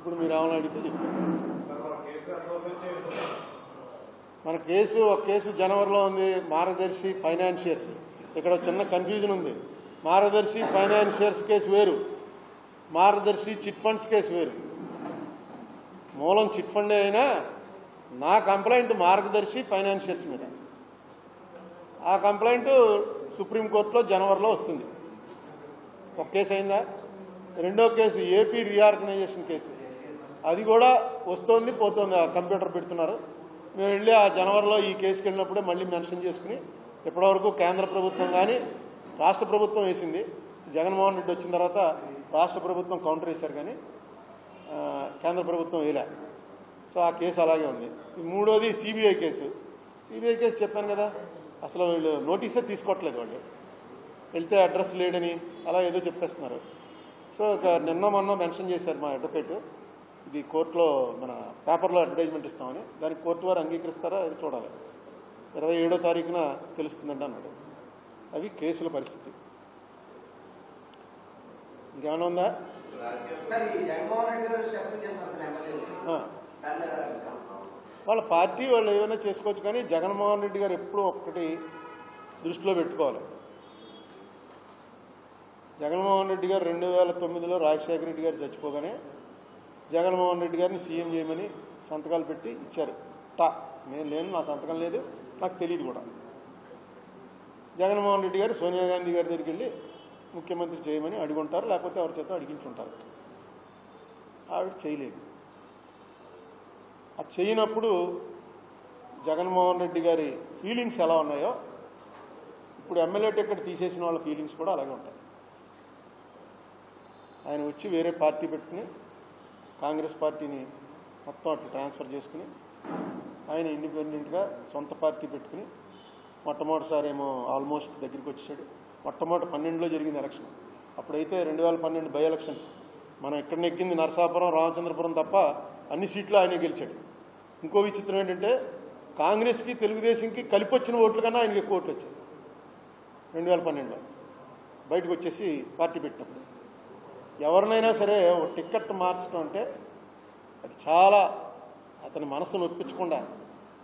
ఇప్పుడు మీరు ఏమైనా అడిగితే మన కేసు ఒక కేసు జనవరిలో ఉంది మార్గదర్శి ఫైనాన్షియర్స్. ఇక్కడ చిన్న కన్ఫ్యూజన్ ఉంది. మార్గదర్శి ఫైనాన్షియర్స్ కేసు వేరు. మార్గదర్శి చిట్ ఫండ్స్ కేసు వేరు. మూలం చిట్ ఫండ్ అయినా నా కంప్లైంట్ మార్గదర్శి ఫైనాన్షియర్స్ మీద. ఆ కంప్లైంట్ సుప్రీంకోర్టులో జనవరిలో వస్తుంది. ఒక కేసు అయిందా? రెండో కేసు ఏపీ రీఆర్గనైజేషన్ కేసు. అది కూడా వస్తోంది పోతోంది. కంప్యూటర్ పెడుతున్నారు. మేము వెళ్ళి ఆ జనవరిలో ఈ కేసుకి వెళ్ళినప్పుడే మళ్ళీ మెన్షన్ చేసుకుని ఇప్పటివరకు కేంద్ర ప్రభుత్వం కానీ రాష్ట్ర ప్రభుత్వం వేసింది. జగన్మోహన్ రెడ్డి వచ్చిన తర్వాత రాష్ట్ర ప్రభుత్వం కౌంటర్ వేశారు కానీ కేంద్ర ప్రభుత్వం వేయలే. సో ఆ కేసు అలాగే ఉంది. ఈ మూడోది సిబిఐ కేసు. సిబిఐ కేసు చెప్పాను కదా. అసలు వీళ్ళు నోటీసే తీసుకోవట్లేదు వాళ్ళు. వెళ్తే అడ్రస్ లేడని అలా ఏదో చెప్పేస్తున్నారు. సో నిన్న మొన్న మెన్షన్ చేశారు మా అడ్వకేటు. ఇది కోర్టులో మన పేపర్లో అడ్వర్టైజ్మెంట్ ఇస్తామని దానికి కోర్టు వారు అంగీకరిస్తారా అది చూడాలి. ఇరవై ఏడో తారీఖున తెలుస్తుందండి అన్నాడు. అవి కేసుల పరిస్థితి. ఇంకేమైనా ఉందా? వాళ్ళ పార్టీ వాళ్ళు ఏమైనా చేసుకోవచ్చు కానీ జగన్మోహన్ రెడ్డి గారు ఎప్పుడూ ఒక్కటి దృష్టిలో పెట్టుకోవాలి. జగన్మోహన్ రెడ్డి గారు రెండు వేల తొమ్మిదిలో రాజశేఖర రెడ్డి గారు చచ్చిపోగానే జగన్మోహన్ రెడ్డి గారిని సీఎం చేయమని సంతకాలు పెట్టి ఇచ్చారు. టా. నేను లేను నా సంతకం లేదు. నాకు తెలియదు కూడా. జగన్మోహన్ రెడ్డి గారు సోనియా గాంధీ గారి దగ్గరికి వెళ్ళి ముఖ్యమంత్రి చేయమని అడుగుంటారు లేకపోతే ఎవరి చేత అడిగించుంటారు. ఆవిడ చేయలేదు. అది చేయనప్పుడు జగన్మోహన్ రెడ్డి గారి ఫీలింగ్స్ ఎలా ఉన్నాయో ఇప్పుడు ఎమ్మెల్యే టికెట్ తీసేసిన వాళ్ళ ఫీలింగ్స్ కూడా అలాగే ఉంటాయి. ఆయన వచ్చి వేరే పార్టీ పెట్టుకుని కాంగ్రెస్ పార్టీని మొత్తం అట్లా ట్రాన్స్ఫర్ చేసుకుని ఆయన ఇండిపెండెంట్గా సొంత పార్టీ పెట్టుకుని మొట్టమొదటిసారి ఏమో ఆల్మోస్ట్ దగ్గరికి వచ్చేసాడు. మొట్టమొదటి పన్నెండులో జరిగింది ఎలక్షన్. అప్పుడైతే రెండు వేల పన్నెండు బై ఎలక్షన్స్. మనం ఎక్కడ నెగ్గింది నరసాపురం రామచంద్రపురం తప్ప అన్ని సీట్లు ఆయన గెలిచాడు. ఇంకో విచిత్రం ఏంటంటే కాంగ్రెస్కి తెలుగుదేశంకి కలిపి వచ్చిన ఓట్ల కన్నా ఆయనకి ఎక్కువ ఓట్లు వచ్చాయి. రెండు వేల పన్నెండులో బయటకు వచ్చేసి పార్టీ పెట్టినప్పుడు. ఎవరినైనా సరే ఒక టిక్కెట్ మార్చడం అంటే అది చాలా అతని మనసును ఒప్పించకుండా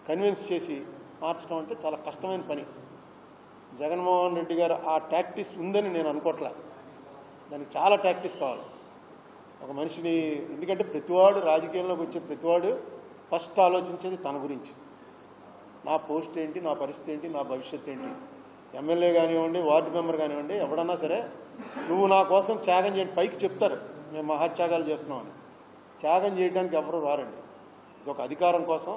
కన్విన్స్ చేసి మార్చడం అంటే చాలా కష్టమైన పని. జగన్మోహన్ రెడ్డి గారు ఆ టాక్టిస్ ఉందని నేను అనుకోవట్లే దానికి చాలా టాక్టిస్ కావాలి. ఒక మనిషిని ఎందుకంటే ప్రతివాడు రాజకీయంలోకి వచ్చే ప్రతివాడు ఫస్ట్ ఆలోచించేది తన గురించి. నా పోస్ట్ ఏంటి నా పరిస్థితి ఏంటి నా భవిష్యత్తు ఏంటి? ఎమ్మెల్యే కానివ్వండి వార్డు మెంబర్ కానివ్వండి ఎవడన్నా సరే నువ్వు నా కోసం త్యాగం చేయండి. పైకి చెప్తారు. మేము మహాత్యాగాలు చేస్తున్నామని. త్యాగం చేయడానికి ఎవరు రారండి. ఇది ఒక అధికారం కోసం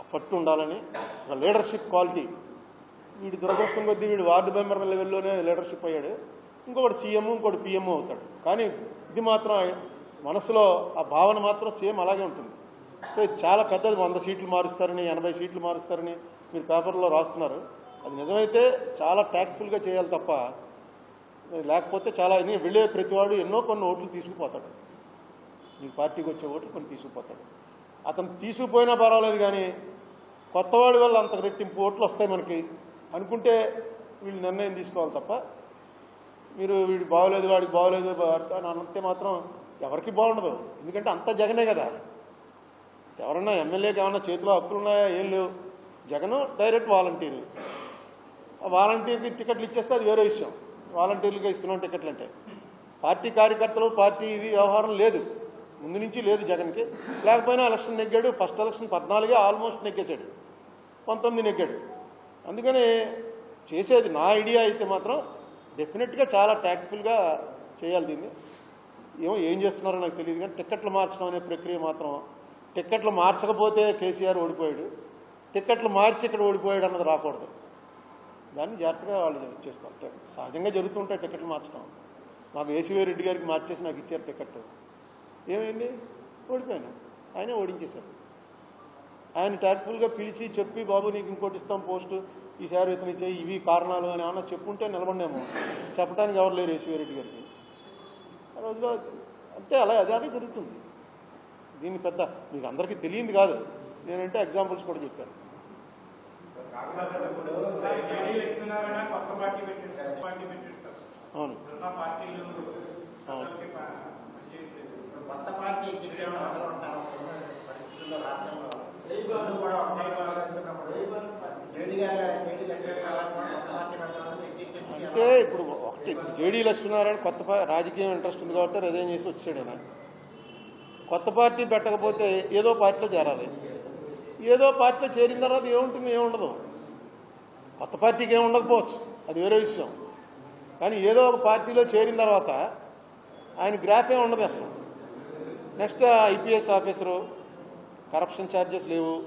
ఆ పట్టు ఉండాలని ఒక లీడర్షిప్ క్వాలిటీ. వీడి దురదృష్టం కొద్దీ వీడు వార్డు మెంబర్ లెవెల్లోనే లీడర్షిప్ అయ్యాడు. ఇంకొకటి సీఎం ఇంకోటి పిఎం అవుతాడు. కానీ ఇది మాత్రం మనసులో ఆ భావన మాత్రం సేమ్ అలాగే ఉంటుంది. సో ఇది చాలా పెద్దది. వంద సీట్లు మారుస్తారని ఎనభై సీట్లు మారుస్తారని మీరు పేపర్లో రాస్తున్నారు. అది నిజమైతే చాలా ట్యాక్ట్ఫుల్గా చేయాలి తప్ప లేకపోతే చాలా ఇది వెళ్ళే ప్రతివాడు ఎన్నో కొన్ని ఓట్లు తీసుకుపోతాడు. మీ పార్టీకి వచ్చే ఓట్లు కొన్ని తీసుకుపోతాడు. అతను తీసుకుపోయినా పర్వాలేదు కానీ కొత్తవాడి వల్ల అంత రెట్టింపు ఓట్లు వస్తాయి మనకి అనుకుంటే వీళ్ళు నిర్ణయం తీసుకోవాలి తప్ప మీరు వీడు బాగోలేదు వాడికి బాగోలేదు అని అంతే మాత్రం ఎవరికి బాగుండదు. ఎందుకంటే అంత జగనే కదా. ఎవరన్నా ఎమ్మెల్యేకి ఏమన్నా చేతిలో హక్కులు ఉన్నాయా? ఏం లేవు. Jagan direct volunteer. ఆ వాలంటీర్కి టికెట్లు ఇచ్చేస్తే అది వేరే విషయం. వాలంటీర్లుగా ఇస్తున్నాం టికెట్లు అంటే పార్టీ కార్యకర్తలు పార్టీ ఇది వ్యవహారం లేదు. ముందు నుంచి లేదు జగన్కి. లేకపోయినా ఎలక్షన్ నెగ్గాడు. ఫస్ట్ ఎలక్షన్ పద్నాలుగే ఆల్మోస్ట్ నెగ్గేశాడు. పంతొమ్మిది నెగ్గాడు. అందుకని చేసేది నా ఐడియా అయితే మాత్రం డెఫినెట్గా చాలా ట్యాక్ట్ఫుల్గా చేయాలి దీన్ని. ఏమో ఏం చేస్తున్నారో నాకు తెలియదు కానీ టిక్కెట్లు మార్చడం అనే ప్రక్రియ మాత్రం టిక్కెట్లు మార్చకపోతే కేసీఆర్ ఓడిపోయాడు. టిక్కెట్లు మార్చి ఇక్కడ ఓడిపోయాడు అన్నది రాకూడదు. దాన్ని జాగ్రత్తగా వాళ్ళు చేసుకోవాలి. సహజంగా జరుగుతుంటాయి టికెట్లు మార్చడం మాకు ఏసీవీ రెడ్డి గారికి మార్చేసి నాకు ఇచ్చారు టికెట్ ఏమైంది? ఓడిపోయాను. ఆయనే ఓడించేశారు. ఆయన ట్యాక్ట్ఫుల్గా పిలిచి చెప్పి బాబు నీకు ఇంకోటి ఇస్తాం పోస్టు. ఈసారి ఇతను ఇచ్చేయి ఇవి కారణాలు అని ఏమన్నా చెప్పుంటే నిలబడినేమో. చెప్పడానికి ఎవరు లేరు ఏసీవీ రెడ్డి గారికి. ఆ రోజులో అంతే అలా అదే జరుగుతుంది. దీన్ని పెద్ద మీకు అందరికీ తెలియంది కాదు. నేనంటే ఎగ్జాంపుల్స్ కూడా చెప్పాను జేడీ లక్ష్మీనారాయణ కొత్త పార్టీ పెట్టాడు కొత్త పార్టీ పెట్టాడు సార్ అవును. కొత్త పార్టీ ఉంటారు. పరిస్థితుల్లో రాష్ట్రంలో కూడా జేడీ గారు జేడీ కొత్త పార్టీ పెట్టాలని అంటే ఇప్పుడు ఒకటి ఇప్పుడు జేడీ లక్ష్మీనారాయణ కొత్త రాజకీయం ఇంట్రెస్ట్ ఉంది కాబట్టి రిజైన్ చేసి వచ్చాడు ఆయన. కొత్త పార్టీ పెట్టకపోతే ఏదో పార్టీలో చేరాలి. ఏదో పార్టీలో చేరిన తర్వాత ఏముంటుంది ఏముండదు. కొత్త పార్టీకి ఏమి ఉండకపోవచ్చు. అది వేరే విషయం. కానీ ఏదో ఒక పార్టీలో చేరిన తర్వాత ఆయన గ్రాఫ్ ఏమి ఉండదు అసలు. Next IPS officer corruption charges లేవు.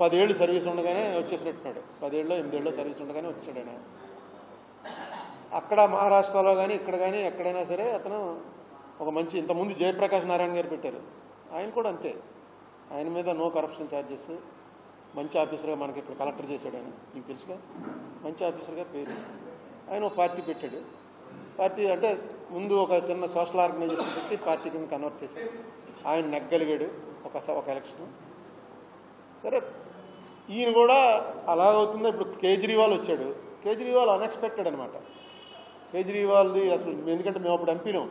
పదేళ్ళు సర్వీస్ ఉండగానే వచ్చేసినట్టున్నాడు. పదేళ్ళు ఎనిమిదేళ్ళు సర్వీస్ ఉండగానే వచ్చాడు ఆయన. అక్కడ మహారాష్ట్రలో కానీ ఇక్కడ కానీ ఎక్కడైనా సరే అతను ఒక మంచి ఇంతకుముందు జయప్రకాష్ నారాయణ గారు పెట్టారు. ఆయన కూడా అంతే. ఆయన మీద నో కరప్షన్ ఛార్జెస్ మంచి ఆఫీసర్గా మనకి ఇక్కడ కలెక్టర్ చేశాడు ఆయన. మీకు తెలుసుగా? మంచి ఆఫీసర్గా పేరు. ఆయన ఒక పార్టీ పెట్టాడు. పార్టీ అంటే ముందు ఒక చిన్న సోషల్ ఆర్గనైజేషన్ పెట్టి పార్టీ కింద కన్వర్ట్ చేశాడు. ఆయన నెగ్గలిగాడు ఒక స- ఒక ఎలక్షన్ సరే ఈయన కూడా అలాగవుతుందో ఇప్పుడు కేజ్రీవాల్ వచ్చాడు. కేజ్రీవాల్ అన్ఎక్స్పెక్టెడ్ అనమాట కేజ్రీవాల్ది అసలు ఎందుకంటే మేము అప్పుడు ఎంపీనాం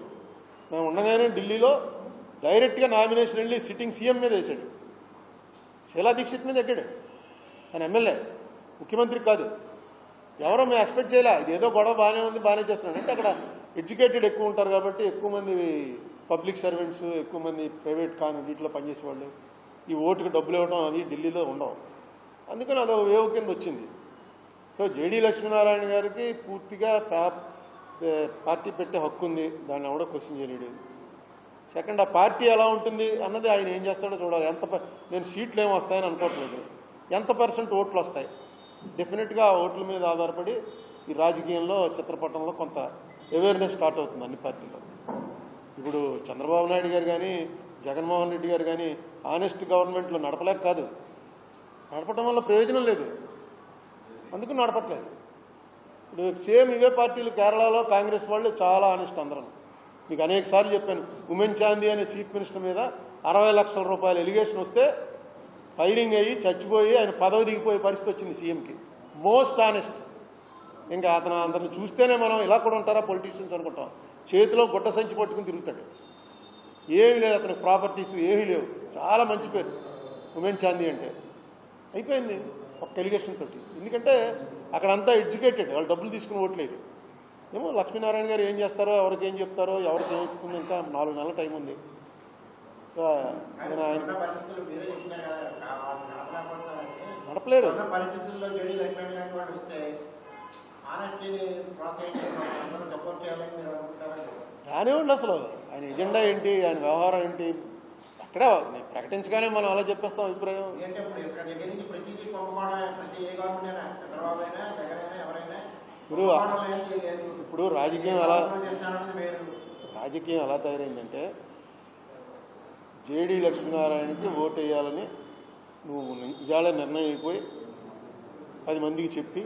మేము ఉండగానే ఢిల్లీలో డైరెక్ట్గా నామినేషన్ వెళ్ళి సిట్టింగ్ సీఎం మీద వేశాడు శీలా దీక్షిత్ మీద ఎక్కాడు. ఆయన ఎమ్మెల్యే. ముఖ్యమంత్రి కాదు. ఎవరో మేము ఎక్స్పెక్ట్ చేయలే. ఇది ఏదో గొడవ బాగానే ఉంది బాగానే చేస్తున్నాడు. అంటే అక్కడ ఎడ్యుకేటెడ్ ఎక్కువ ఉంటారు కాబట్టి ఎక్కువ మంది పబ్లిక్ సర్వెంట్స్ ఎక్కువ మంది ప్రైవేట్ కాని వీటిలో పనిచేసేవాళ్ళు. ఈ ఓటుకు డబ్బులు ఇవ్వడం అవి ఢిల్లీలో ఉండవు. అందుకని అదొక వేవ్ కింద వచ్చింది. సో జేడీ లక్ష్మీనారాయణ గారికి పూర్తిగా పార్టీ పెట్టే హక్కు ఉంది. దాన్ని కూడా క్వశ్చన్ చేయలేడు. సెకండ్ ఆ పార్టీ ఎలా ఉంటుంది అన్నది ఆయన ఏం చేస్తాడో చూడాలి. ఎంత నేను సీట్లు ఏమి వస్తాయని అనుకోవట్లేదు ఎంత పర్సెంట్ ఓట్లు వస్తాయి? డెఫినెట్గా ఓట్ల మీద ఆధారపడి ఈ రాజకీయంలో చిత్రపటంలో కొంత అవేర్నెస్ స్టార్ట్ అవుతుంది అన్ని పార్టీలో ఇప్పుడు చంద్రబాబు నాయుడు గారు కానీ జగన్మోహన్ రెడ్డి గారు కానీ ఆనెస్ట్ గవర్నమెంట్లో నడపలేక కాదు. నడపడం వల్ల ప్రయోజనం లేదు. అందుకు నడపట్లేదు. ఇప్పుడు సేమ్ ఇవే పార్టీలు కేరళలో కాంగ్రెస్ వాళ్ళు చాలా ఆనెస్ట్ అందరం. మీకు అనేక సార్లు చెప్పాను ఉమెన్ చాందీ అనే చీఫ్ మినిస్టర్ మీద అరవై లక్షల రూపాయల ఎలిగేషన్ వస్తే ఫైరింగ్ అయ్యి చచ్చిపోయి ఆయన పదవి దిగిపోయే పరిస్థితి వచ్చింది సీఎంకి. Most honest. ఇంకా అతను అందరిని చూస్తేనే మనం ఇలా కూడా ఉంటారా పొలిటీషియన్స్ అనుకుంటాం. చేతిలో గుడ్డ సంచి పట్టుకుని తిరుగుతాడు. ఏమీ లేదు అతనికి ప్రాపర్టీస్ ఏమీ లేవు. చాలా మంచి పేరు. ఉమెన్ చాందీ అంటే. అయిపోయింది. ఒక్క ఎలిగేషన్ తోటి. ఎందుకంటే అక్కడంతా ఎడ్యుకేటెడ్. వాళ్ళు డబ్బులు తీసుకుని ఓట్లేదు ఏమో లక్ష్మీనారాయణ గారు ఏం చేస్తారో ఎవరికి ఏం చెప్తారో ఎవరికి ఏం చెప్తుందో ఇంకా నాలుగు నెలల టైం ఉంది. సో నేను ఆయన నడపలేరు. రానివ్వండి అసలు. ఆయన ఎజెండా ఏంటి ఆయన వ్యవహారం ఏంటి? అక్కడే నేను ప్రకటించగానే మనం అలా చెప్పేస్తాం అభిప్రాయం. ఇప్పుడు ఇప్పుడు రాజకీయం ఎలా రాజకీయం ఎలా తయారైందంటే జేడీ లక్ష్మీనారాయణకి ఓటు వేయాలని నువ్వు ఇవాళ నిర్ణయం అయిపోయి పది మందికి చెప్పి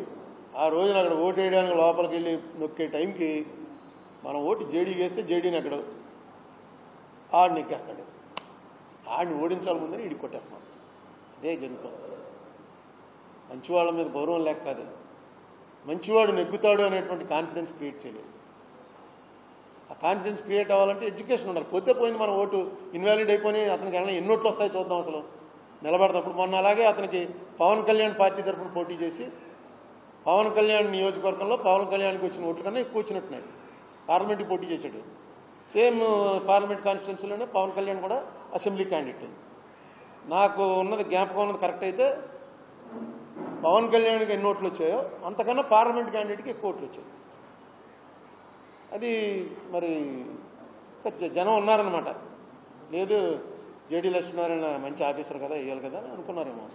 ఆ రోజున అక్కడ ఓటు వేయడానికి లోపలికి వెళ్ళి నొక్కే టైంకి మనం ఓటు జేడీకి వేస్తే జేడీని అక్కడ ఆడిని ఎక్కేస్తాడు. ఆడిని ఓడించాలి ముందని ఇడికి కొట్టేస్తాం. అదే జరుగుతుంది మంచివాళ్ళ మీద గౌరవం లేక కాదు మంచివాడు నెగ్గుతాడు అనేటువంటి కాన్ఫిడెన్స్ క్రియేట్ చేయలేదు. ఆ కాన్ఫిడెన్స్ క్రియేట్ అవ్వాలంటే ఎడ్యుకేషన్ ఉండాలి. పోతే పోయింది మన ఓటు ఇన్వాలిడ్ అయిపోయి అతనికి ఏమైనా ఎన్ని ఓట్లు వస్తాయి చూద్దాం అసలు. నిలబడతాం మొన్న అలాగే అతనికి పవన్ కళ్యాణ్ పార్టీ తరఫున పోటీ చేసి పవన్ కళ్యాణ్ నియోజకవర్గంలో పవన్ కళ్యాణ్కి వచ్చిన ఓట్ల కన్నా ఎక్కువ వచ్చినట్టున్నాయి. పార్లమెంట్కి పోటీ చేశాడు. సేమ్ పార్లమెంట్ కాన్స్టిట్యున్సీలోనే పవన్ కళ్యాణ్ కూడా అసెంబ్లీ క్యాండిడేట్ నాకు ఉన్నది జ్ఞాపకం ఉన్నది కరెక్ట్ అయితే పవన్ కళ్యాణ్కి ఎన్ని ఓట్లు వచ్చాయో అంతకన్నా పార్లమెంట్ క్యాండిడేట్కి ఎక్కువ ఓట్లు వచ్చాయి. అది మరి జ- జనం ఉన్నారనమాట లేదు జేడీ లక్ష్మీనారాయణ మంచి ఆఫీసర్ కదా వేయాలి కదా అని అనుకున్నారేమో.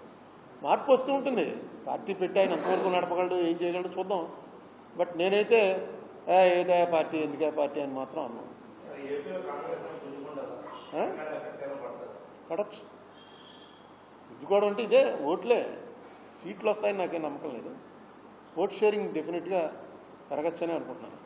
మార్పు వస్తూ ఉంటుంది. పార్టీ పెట్టి ఆయన ఎంతవరకు నడపగలడు ఏం చేయగలడు చూద్దాం. బట్ నేనైతే "ఏ, ఏదా పార్టీ ఎందుకే పార్టీ అని మాత్రం అన్నాను. ఆ? పడచ్చు గుద్దుకోవడం అంటే ఇదే ఓట్లే. సీట్లు వస్తాయని నాకేం నమ్మకం లేదు. ఓట్ షేరింగ్ డెఫినెట్గా పెరగచ్చనే అనుకుంటున్నాను.